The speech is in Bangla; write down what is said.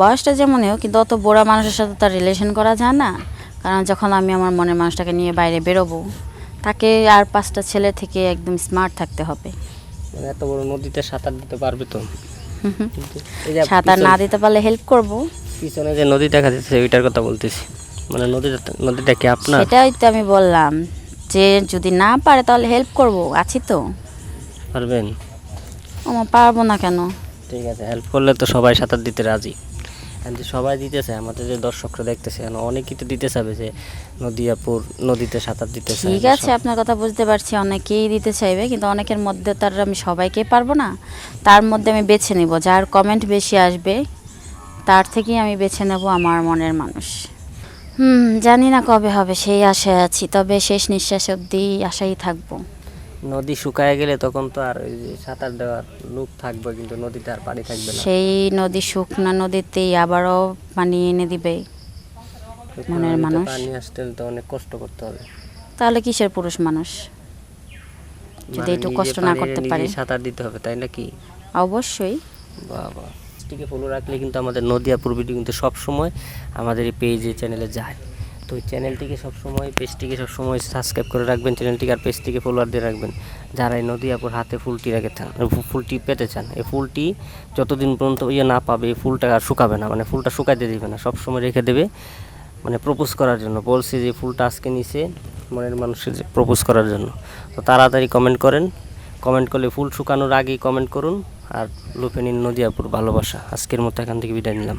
বয়সটা যেমনই হোক কিন্তু অত বুড়া মানুষের সাথে তার রিলেশন করা যায় না। কারণ যখন আমি আমার মনের মানুষটাকে নিয়ে বাইরে বেরোবো তাকে আর পাঁচটা ছেলে থেকে একদম স্মার্ট থাকতে হবে। মানে এত বড় নদীতে সাঁতার দিতে পারবে তো? সাঁতার না দিতে পারলে হেল্প করব। পিছনে যে নদী দেখা যাচ্ছে ওইটার কথা বলতেছি। মানে নদীটা নদীটা কি আপনার? সেটাই তো আমি বললাম যে যদি না পারে তাহলে হেল্প করব আছি তো। পারবেন? আমার পারব না কেন? ঠিক আছে হেল্প করলে তো সবাই সাঁতার দিতে রাজি। যে সবাই দিতেছে আমাদের যে দর্শকরা দেখতেছে অনেকেই তো দিতে চাবে যে নদিয়াপুর নদীতে সাঁতার দিতে ঠিক আছে আপনার কথা বুঝতে পারছি অনেকেই দিতে চাইবে কিন্তু অনেকের মধ্যে তার আমি সবাইকে পারব না। তার মধ্যে আমি বেছে নিব যার কমেন্ট বেশি আসবে তার থেকেই আমি বেছে নেব আমার মনের মানুষ। হুম জানি না কবে হবে সেই আশায় আছি তবে শেষ নিঃশ্বাস অবধি আশাই থাকব। নদী শুকায় গেলে তখন তো আর ওই যে সাঁতার দেওয়ার লোক থাকবে কিন্তু নদীতে আর পানি থাকবে না। সেই নদী শুকনা নদীতেই আবারও পানি এনে দিবে মনের মানুষ। পানি আসতে হলে তো অনেক কষ্ট করতে হবে। তাহলে কিসের পুরুষ মানুষ? যদি মানে একটু কষ্ট না করতে পারে। সাঁতার দিতে হবে তাই নাকি? অবশ্যই। বাবা টিকে ফলো রাখলে কিন্তু আমাদের নদিয়াপুর ভিডিও কিন্তু সবসময় আমাদের এই পেজে চ্যানেলে যায়। তো চ্যানেলটিকে সবসময়, পেজটিকে সবসময় সাবস্ক্রাইব করে রাখবেন, চ্যানেলটিকে আর পেজটিকে ফলোয়ার দিয়ে রাখবেন। যারা এই নদী নদিয়াপুর হাতে ফুলটি রেখে চান ফুলটি পেতে চান, এই ফুলটি যতদিন পর্যন্ত ইয়ে না পাবে, এই ফুলটা আর শুকাবে না মানে ফুলটা শুকাইতে দিবে না, সবসময় রেখে দেবে। মানে প্রপোজ করার জন্য, বলছে যে ফুলটা আজকে নিছে মনের মানুষের প্রপোজ করার জন্য। তো তাড়াতাড়ি কমেন্ট করেন কমেন্ট করলে ফুল শুকানোর আগেই কমেন্ট করুন, আর লুফে নিন নদিয়াপুর ভালোবাসা। আজকের মতো এখান থেকে বিদায় নিলাম।